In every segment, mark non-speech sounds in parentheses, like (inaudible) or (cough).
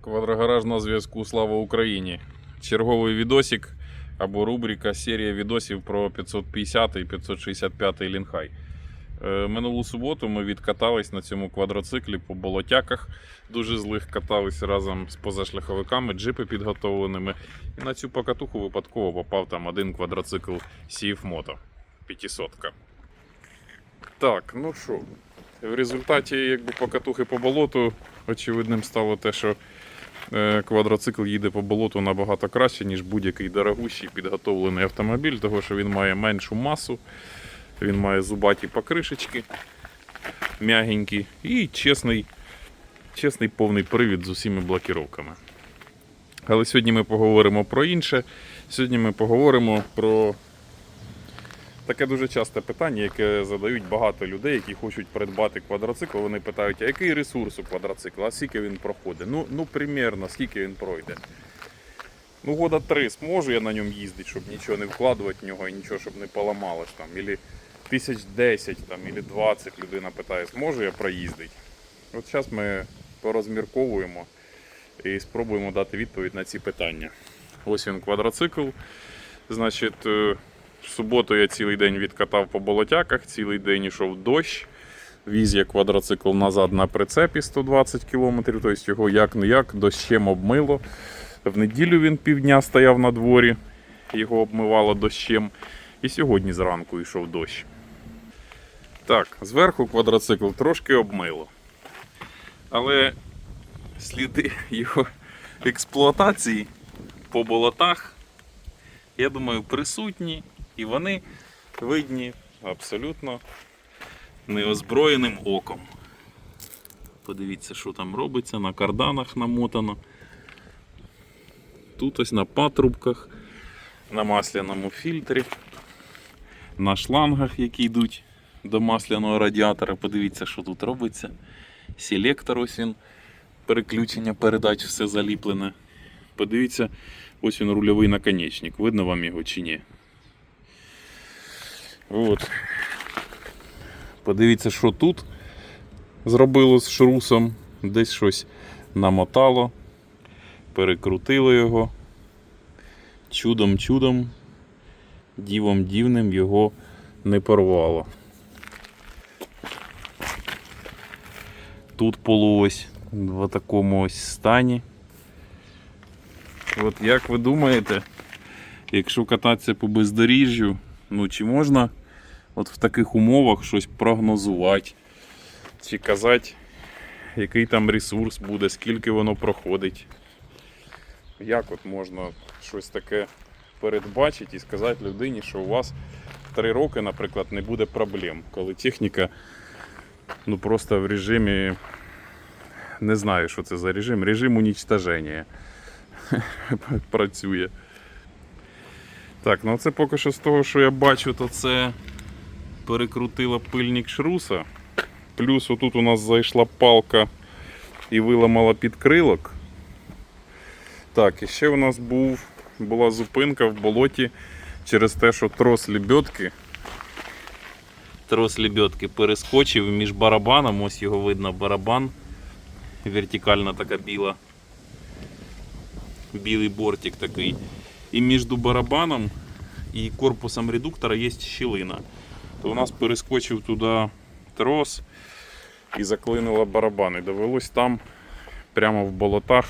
Квадрогараж на зв'язку Слава Україні. Черговий відосик або рубрика серія відосів про 550 і 565 лінхай. Е, Минулу суботу ми відкатались на цьому квадроциклі по болотяках. Дуже злих катались разом з позашляховиками, джипи підготовленими. І на цю покатуху випадково попав там один квадроцикл CF Moto 500. Так, ну що, в результаті якби покатухи по болоту очевидним стало те, що квадроцикл їде по болоту набагато краще, ніж будь-який дорогущий підготовлений автомобіль, того що він має меншу масу, він має зубаті покришечки, м'ягенькі і чесний, чесний повний привід з усіма блокіровками. Але сьогодні ми поговоримо про інше. Сьогодні ми поговоримо про таке дуже часте питання, яке задають багато людей, які хочуть придбати квадроцикл. Вони питають, а який ресурс у квадроцикла, а скільки він проходить? Ну, ну примірно, скільки він пройде. Ну, года три зможу я на ньому їздити, щоб нічого не вкладувати в нього і нічого, щоб не поламалось там. Ілі тисяч 10 там, ілі 20 людина питає, зможу я проїздити. От зараз ми порозмірковуємо і спробуємо дати відповідь на ці питання. Ось він квадроцикл. Значить, е, в суботу я цілий день відкатав по болотяках, цілий день йшов дощ. Віз я квадроцикл назад на прицепі 120 км, тобто його як не як дощем обмило. В неділю він півдня стояв на дворі, його обмивало дощем. І сьогодні зранку йшов дощ. Так, зверху квадроцикл трошки обмило. Але сліди його експлуатації по болотах, я думаю, присутні і вони видні абсолютно неозброєним оком. Подивіться, що там робиться, на карданах намотано. Тут ось на патрубках, на масляному фільтрі, на шлангах, які йдуть до масляного радіатора. Подивіться, що тут робиться. Селектор ось він, переключення передач, все заліплене. Подивіться, ось він рульовий наконечник. Видно вам його чи ні? От. Подивіться, що тут зробило з шрусом. Десь щось намотало, перекрутило його. Чудом-чудом, дівом дівним його не порвало. Тут полу ось в такому ось стані. От як ви думаєте, якщо кататися по бездоріжжю, ну чи можна от в таких умовах щось прогнозувати, чи казати, який там ресурс буде, скільки воно проходить? Як от можна щось таке передбачити і сказати людині, що у вас 3 роки, наприклад, не буде проблем, коли техніка ну просто в режимі. Не знаю, що це за режим. Режим унічтоження (laughs) працює. Так, ну це поки що з того, що я бачу, то це перекрутила пильник шруса. Плюс отут у нас зайшла палка і виламала підкрилок. Так, і ще у нас був, була зупинка в болоті через те, що трос лебедки. Трос лебедки перескочив між барабаном, ось його видно барабан. Вертикальна така біла. Білий бортик такий. І між барабаном і корпусом редуктора є щілина. То у нас перескочив туди трос і заклинило барабан. І довелось там, прямо в болотах.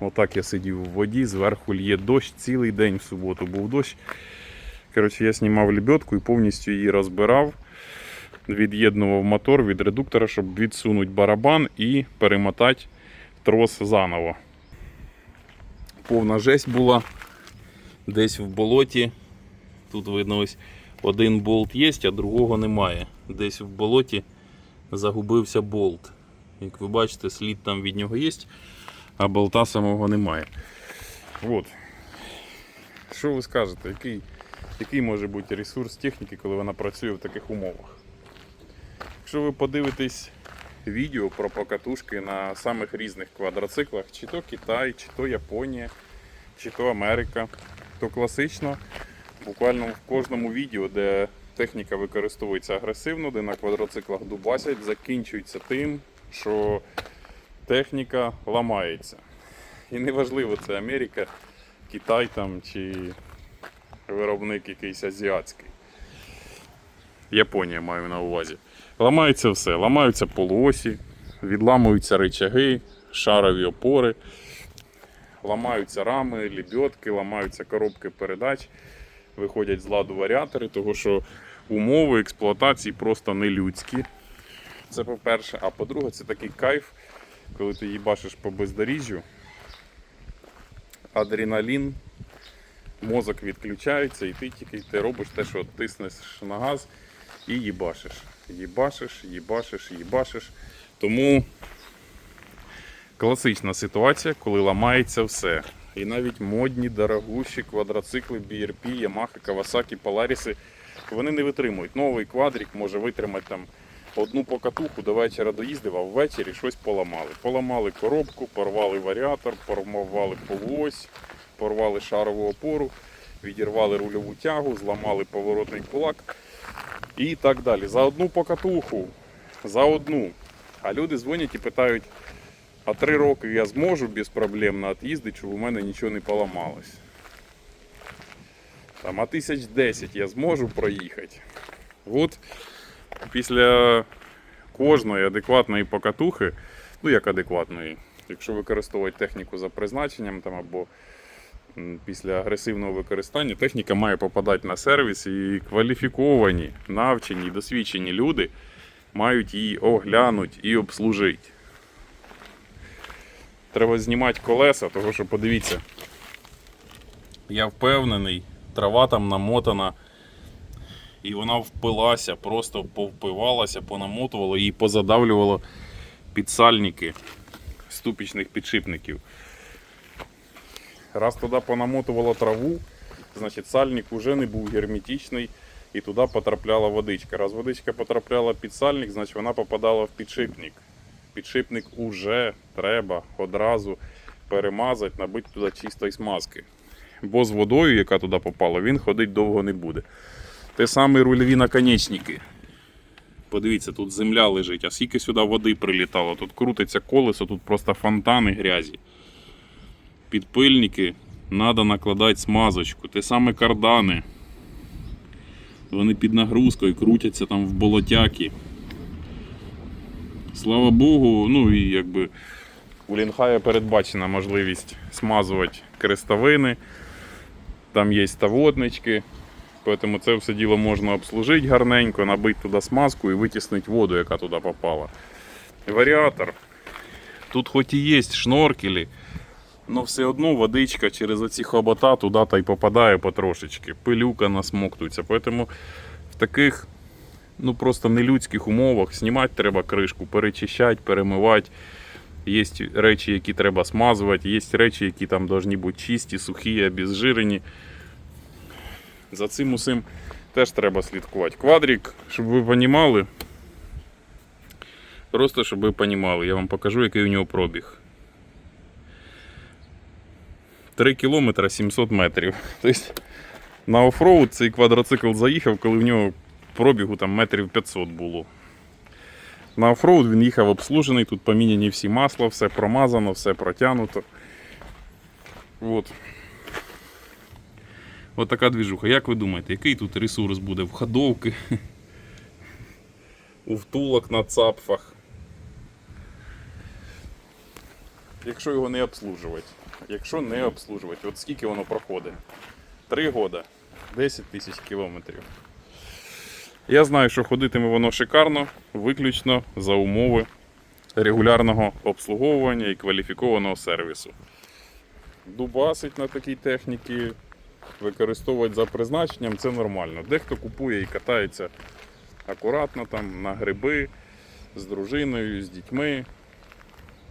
Отак я сидів в воді, зверху лє дощ, цілий день в суботу був дощ. Коротше, я знімав лебедку і повністю її розбирав. Від'єднував мотор від редуктора, щоб відсунути барабан і перемотати трос заново. Повна жесть була десь в болоті. Тут видно ось один болт є, а другого немає. Десь в болоті загубився болт. Як ви бачите, слід там від нього є, а болта самого немає. От. Що ви скажете, який, який може бути ресурс техніки, коли вона працює в таких умовах? Якщо ви подивитесь відео про покатушки на самих різних квадроциклах, чи то Китай, чи то Японія, чи то Америка, то класично, буквально в кожному відео, де техніка використовується агресивно, де на квадроциклах дубасять, закінчується тим, що техніка ламається. І неважливо, це Америка, Китай там чи виробник якийсь азіатський. Японія маю на увазі. Ламається все. Ламаються полуосі, відламуються рычаги, шарові опори, ламаються рами, лебедки, ламаються коробки передач, виходять з ладу варіатори, тому що умови експлуатації просто не людські. Це по-перше. А по-друге, це такий кайф, коли ти їбашиш по бездоріжжю. Адреналін, мозок відключається, і ти тільки ти робиш те, що тиснеш на газ і їбашиш. Їбашиш, їбашиш, їбашиш. Тому класична ситуація, коли ламається все. І навіть модні, дорогущі квадроцикли BRP, Yamaha, Kawasaki, Polaris, вони не витримують. Новий квадрик може витримати там одну покатуху до вечора доїздив, а ввечері щось поламали. Поламали коробку, порвали варіатор, порвали полуось, порвали шарову опору, відірвали рульову тягу, зламали поворотний кулак і так далі. За одну покатуху, за одну. А люди дзвонять і питають, а три роки я зможу безпроблемно від'їздити, щоб у мене нічого не поламалось. Там, а тисяч десять я зможу проїхати. От після кожної адекватної покатухи, ну як адекватної, якщо використовувати техніку за призначенням там, або після агресивного використання, техніка має попадати на сервіс і кваліфіковані, навчені, досвідчені люди мають її оглянути і обслужити. Треба знімати колеса, тому що подивіться. Я впевнений, трава там намотана і вона впилася, просто повпивалася, понамотувала і позадавлювало підсальники ступічних підшипників. Раз туди понамотувало траву, значить сальник вже не був герметичний і туди потрапляла водичка. Раз водичка потрапляла під сальник, значить вона попадала в підшипник. Підшипник уже треба одразу перемазати, набити туди чистої смазки. Бо з водою, яка туди попала, він ходить довго не буде. Те саме рульові наконечники. Подивіться, тут земля лежить, а скільки сюди води прилітало. Тут крутиться колесо, тут просто фонтани грязі. Підпильники треба накладати смазочку. Те саме кардани. Вони під нагрузкою крутяться там в болотяки. Слава Богу, ну і якби у Лінхая передбачена можливість смазувати крестовини. Там є ставотнички. Тому це все діло можна обслужити гарненько, набити туди смазку і витіснити воду, яка туди попала. Варіатор. Тут хоч і є шноркелі, але все одно водичка через оці хобота туди та й попадає потрошечки. Пилюка насмоктується. Тому в таких ну, просто нелюдських умовах знімати треба кришку, перечищати, перемивати. Є речі, які треба смазувати, є речі, які там повинні бути чисті, сухі, обезжирені. За цим усім теж треба слідкувати. Квадрик, щоб ви розуміли. Просто щоб ви розуміли, я вам покажу, який у нього пробіг. 3 кілометри 700 метрів. (laughs) Тобто на офроуд цей квадроцикл заїхав, коли в нього пробігу там метрів 500 було. На офроуд він їхав обслужений, тут поміняні всі масла, все промазано, все протягнуто. От. От така двіжуха. Як ви думаєте, який тут ресурс буде? Входовки, у втулок на цапфах. Якщо його не обслужувати. Якщо не обслужувати, от скільки воно проходить? Три роки, 10 тисяч кілометрів. Я знаю, що ходитиме воно шикарно, виключно за умови регулярного обслуговування і кваліфікованого сервісу. Дубасить на такій техніці, використовувати за призначенням це нормально. Дехто купує і катається акуратно там на гриби з дружиною, з дітьми,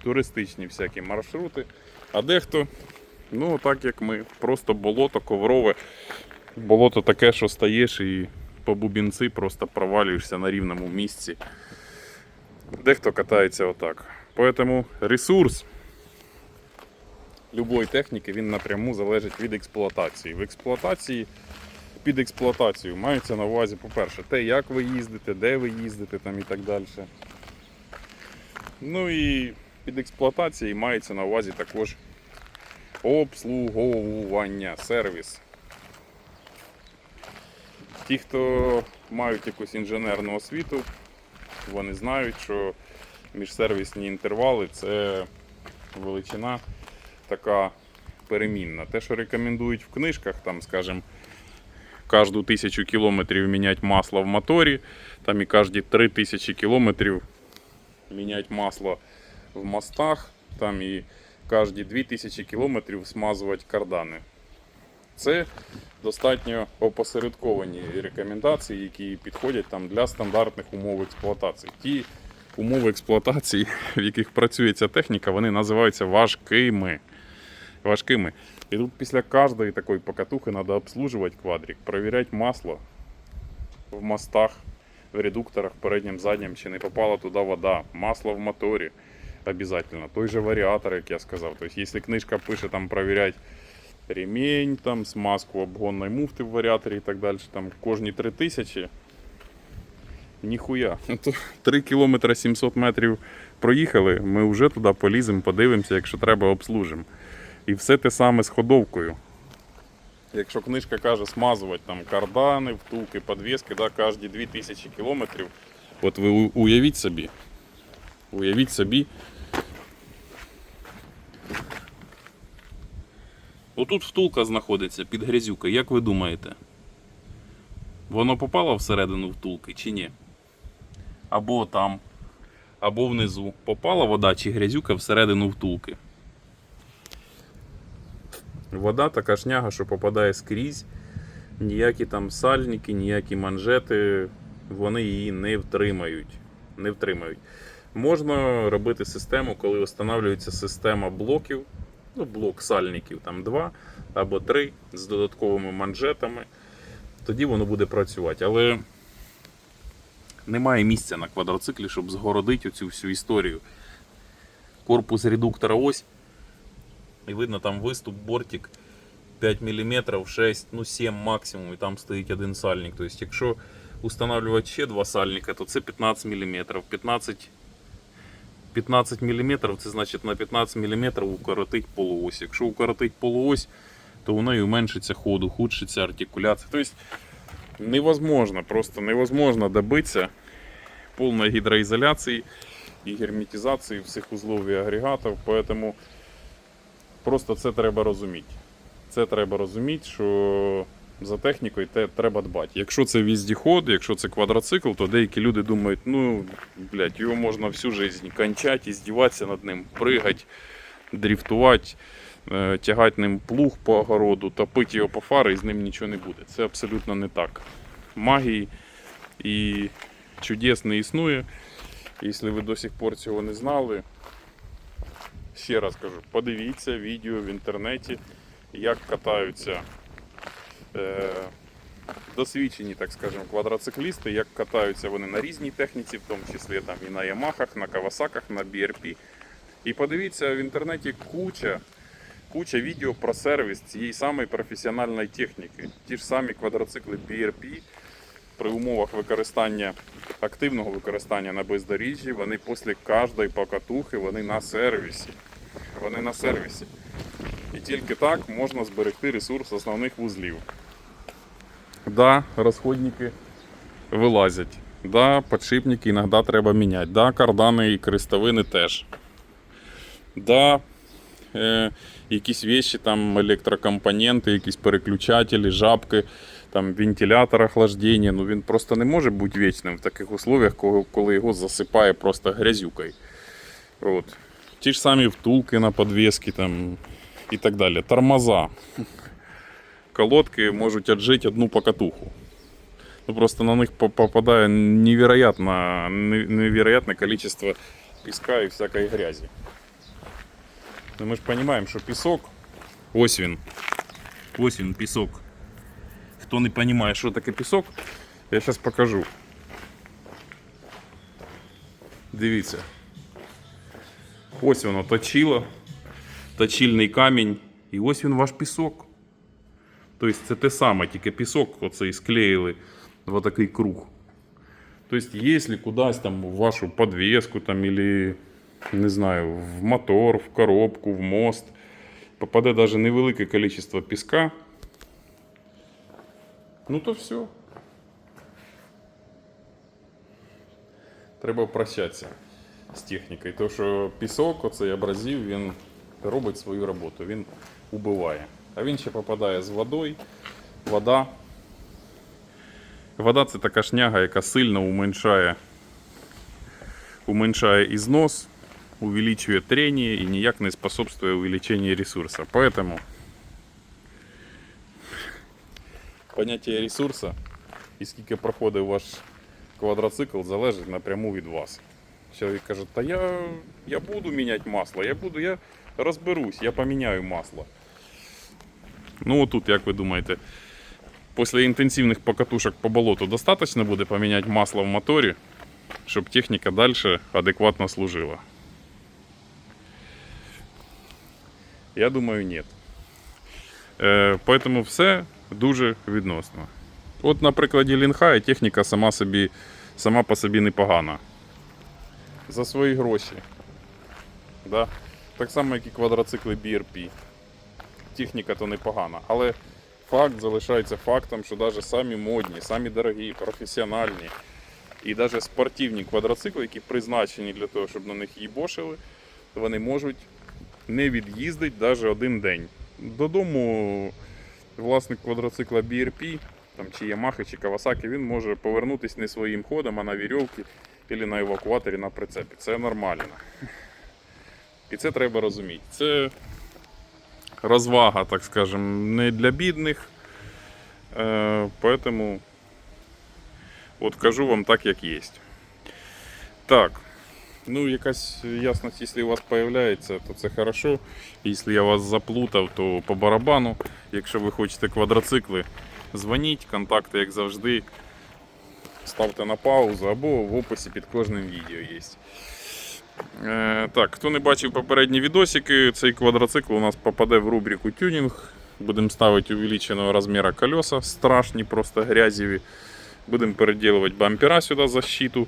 туристичні всякі маршрути. А дехто, ну так як ми, просто болото коврове, болото таке, що стаєш і по бубінці просто провалюєшся на рівному місці. Дехто катається отак. Поэтому ресурс любої техніки він напряму залежить від експлуатації. В експлуатації під експлуатацією мається на увазі, по-перше, те, як ви їздите, де ви їздите там і так далі. Ну і під експлуатацією мається на увазі також обслуговування, сервіс. Ті, хто мають якусь інженерну освіту, вони знають, що міжсервісні інтервали це величина така перемінна. Те, що рекомендують в книжках, там, скажімо, кожну тисячу кілометрів міняти масло в моторі, там і кожні три тисячі кілометрів міняти масло в мостах, там і кожні 2000 кілометрів смазувати кардани. Це достатньо опосередковані рекомендації, які підходять там для стандартних умов експлуатації. Ті умови експлуатації, (laughs) в яких працює ця техніка, вони називаються важкими. Важкими. І тут після кожної такої покатухи треба обслужувати квадрик, перевіряти масло в мостах, в редукторах переднім, заднім, чи не попала туди вода, масло в моторі обязательно. Той же варіатор, як я сказав. Тобто, якщо книжка пише там перевіряти ремень, там, смазку обгонної муфти в варіаторі і так далі, там кожні 3000, ніхуя. 3 (laughs) кілометри 700 метрів проїхали, ми вже туди поліземо, подивимося, якщо треба, обслужимо. І все те саме з ходовкою. Якщо книжка каже смазувати там кардани, втулки, подвіски, да, кожні 2000 кілометрів. От ви уявіть собі. Уявіть собі. Отут втулка знаходиться під грязюкою, як ви думаєте? Воно попало всередину втулки чи ні? Або там, або внизу. Попала вода чи грязюка всередину втулки. Вода така шняга, що попадає скрізь. Ніякі там сальники, ніякі манжети, вони її не втримають. Не втримають. Можна робити систему, коли встановлюється система блоків, ну, блок сальників, там два або три з додатковими манжетами. Тоді воно буде працювати. Але немає місця на квадроциклі, щоб згородити оцю всю історію. Корпус редуктора ось. І видно там виступ, бортик 5 мм, 6, ну 7 максимум, і там стоїть один сальник. Тобто, якщо устанавливати ще два сальника, то це 15 мм. 15, 15 мм це значить на 15 мм укоротить полуось. Якщо укоротить полуось, то у неї уменшиться ходу, худшиться артикуляція. Тобто невозможно, просто невозможно добитися повної гідроізоляції і герметизації всіх узлов і агрегатів. Поэтому Просто це треба розуміти. Це треба розуміти, що за технікою те треба дбати. Якщо це віздіход, якщо це квадроцикл, то деякі люди думають, ну, блядь, його можна всю життя кончати і здіватися над ним, пригати, дріфтувати, е, тягати ним плуг по огороду, топити його по фари і з ним нічого не буде. Це абсолютно не так. Магії і чудес не існує. Якщо ви до сих пор цього не знали, ще раз кажу, подивіться відео в інтернеті, як катаються досвідчені, так скажемо, квадроциклісти, як катаються вони на різній техніці, в тому числі там і на Ямахах, на Кавасаках, на BRP. І подивіться в інтернеті куча, куча відео про сервіс цієї самої професіональної техніки. Ті ж самі квадроцикли BRP при умовах використання активного використання на бездоріжжі, вони після кожної покатухи вони на сервісі. Вони на сервісі. І тільки так можна зберегти ресурс основних вузлів. Да, розходники вилазять. Да, подшипники іноді треба міняти. Да, кардани і крестовини теж. Да, е, якісь вещи, там електрокомпоненти, якісь переключателі, жабки, там вентилятор охлаждення. Ну він просто не може бути вічним в таких условиях, коли його засипає просто грязюкою. От. Ті ж самі втулки на подвески там, і так далі. Тормоза. Колодки можуть отжити одну покатуху. Ну, просто на них по- попадає невероятно, не- невероятное количество песка и всякой грязи. Но мы же понимаем, что песок, ось він, ось він пісок. Хто не розуміє, що таке пісок, я зараз покажу. Дивіться. Ось воно точило, точильний камінь, і ось він ваш пісок. Тобто це те саме, тільки пісок оцей склеїли в такий круг. Тобто, якщо кудись там в вашу подвеску там, или не знаю, в мотор, в коробку, в мост. Попаде навіть невелике кількість піска. Ну то все. Треба прощатися з технікою. Тому що пісок, оцей абразив, він робить свою роботу, він убиває. А він ще попадає з водою. Вода. Вода це така шняга, яка сильно уменьшає, уменьшає ізнос, увеличивает трение и никак не способствует увеличению ресурса. Поэтому понятие ресурса і скільки проходить ваш квадроцикл залежить напряму від вас. Чоловік каже, та я, я буду міняти масло, я буду, я розберусь, я поміняю масло. Ну отут, як ви думаєте, після інтенсивних покатушок по болоту достатньо буде поміняти масло в моторі, щоб техніка далі адекватно служила? Я думаю, нет. Е, поэтому все дуже відносно. От на прикладі Лінхая техніка сама, собі, сама по собі непогана. За свої гроші. Да? Так само, як і квадроцикли BRP. Техніка то непогана. Але факт залишається фактом, що навіть самі модні, самі дорогі, професіональні і навіть спортивні квадроцикли, які призначені для того, щоб на них їбошили, вони можуть не від'їздить навіть один день. Додому власник квадроцикла BRP, там, чи Yamaha, чи Kawasaki, він може повернутися не своїм ходом, а на вірьовці або на евакуаторі на прицепі. Це нормально. І це треба розуміти. Це розвага, так скажем, не для бідних. Е, поэтому от кажу вам так, як є. Так. Ну, якась ясність, якщо у вас з'являється, то це хорошо. Якщо я вас заплутав, то по барабану. Якщо ви хочете квадроцикли, дзвоніть, контакти, як завжди. Ставте на паузу або в описі під кожним відео є. Е, так, хто не бачив попередні відосики, цей квадроцикл у нас попаде в рубрику тюнінг. Будемо ставити увеличеного розміру колеса, страшні, просто грязеві. Будемо переділувати бампера сюди защиту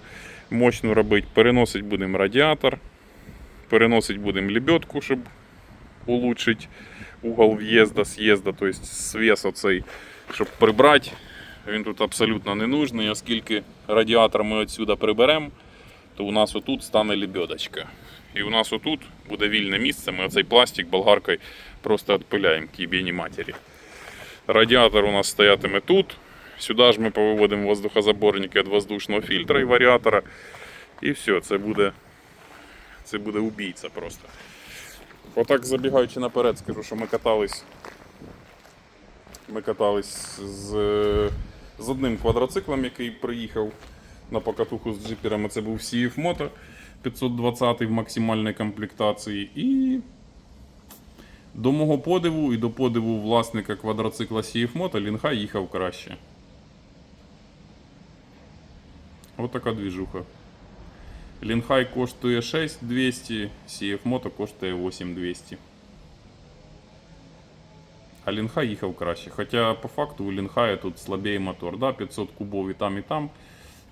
мощну робити. Переносить будемо радіатор, переносить будемо лебедку, щоб улучшити угол в'їзду, з'їзду, тобто свес оцей, щоб прибрати. Він тут абсолютно не нужний, оскільки радіатор ми відсюди приберемо, то у нас отут стане лебедочка. І у нас отут буде вільне місце, ми оцей пластик болгаркою просто відпиляємо к єбені матері. Радіатор у нас стоятиме тут. Сюди ж ми повиводимо воздухозаборники від воздушного фільтра і варіатора. І все, це буде, це буде убійця просто. Отак забігаючи наперед, скажу, що ми катались. Ми катались з, з одним квадроциклом, який приїхав на покатуху з джиперами. Це був CF Moto 520 в максимальній комплектації. І до мого подиву і до подиву власника квадроцикла CF Moto Лінхай їхав краще. Ось така двіжуха. Лінхай коштує 6200, CF Moto коштує 8200. А Лінхай їхав краще. Хоча по факту у Лінхая тут слабіє мотор. Да, 500 кубов і там, і там.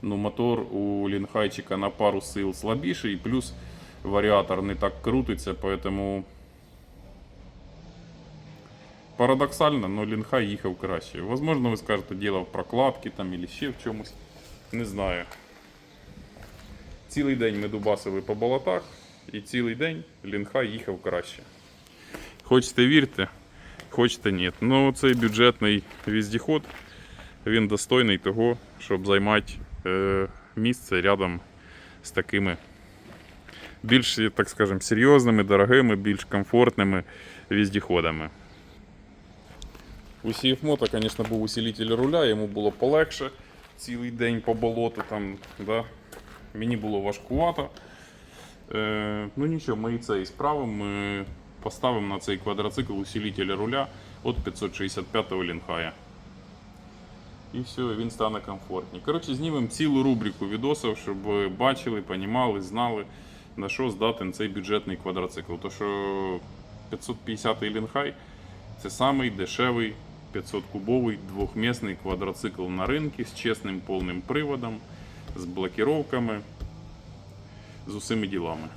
Ну, мотор у Лінхайчика на пару сил слабіший, плюс варіатор не так крутиться, поэтому парадоксально, но Лінхай їхав краще. Возможно, ви скажете, діло в прокладці там, або ще в чомусь. Не знаю. Цілий день ми дубасили по болотах, і цілий день Лінхай їхав краще. Хочете вірте, хочете ні. Ну цей бюджетний віздіход, він достойний того, щоб займати місце рядом з такими більш, так скажем, серйозними, дорогими, більш комфортними віздіходами. У CF-Moto, звісно, був усилитель руля, йому було полегше цілий день по болоту там, да. Мені було важкувато. Е, ну нічого, ми це і справимо. Ми поставимо на цей квадроцикл усилитель руля від 565-го лінхая. І все, він стане комфортний. Коротше, знімемо цілу рубрику відосів, щоб бачили, понімали, знали, на що здатен цей бюджетний квадроцикл. То що 550-й лінхай це самий дешевий 500-кубовий двохмісний квадроцикл на ринку з чесним повним приводом, з блокировками, з усіми ділами.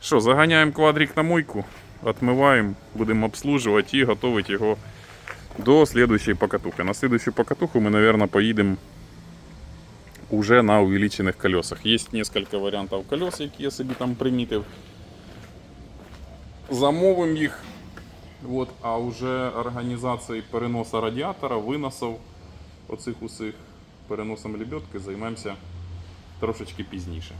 Що, заганяємо квадрик на мойку, відмиваємо, будемо обслужувати і готувати його до слідуючої покатухи. На слідуючу покатуху ми, мабуть, поїдемо уже на увеличених колесах. Є кілька варіантів колес, які я собі там примітив. Замовимо їх. От, а вже організацією переносу радіатора, виносів оцих усіх переносом лебедки займемося трошечки пізніше.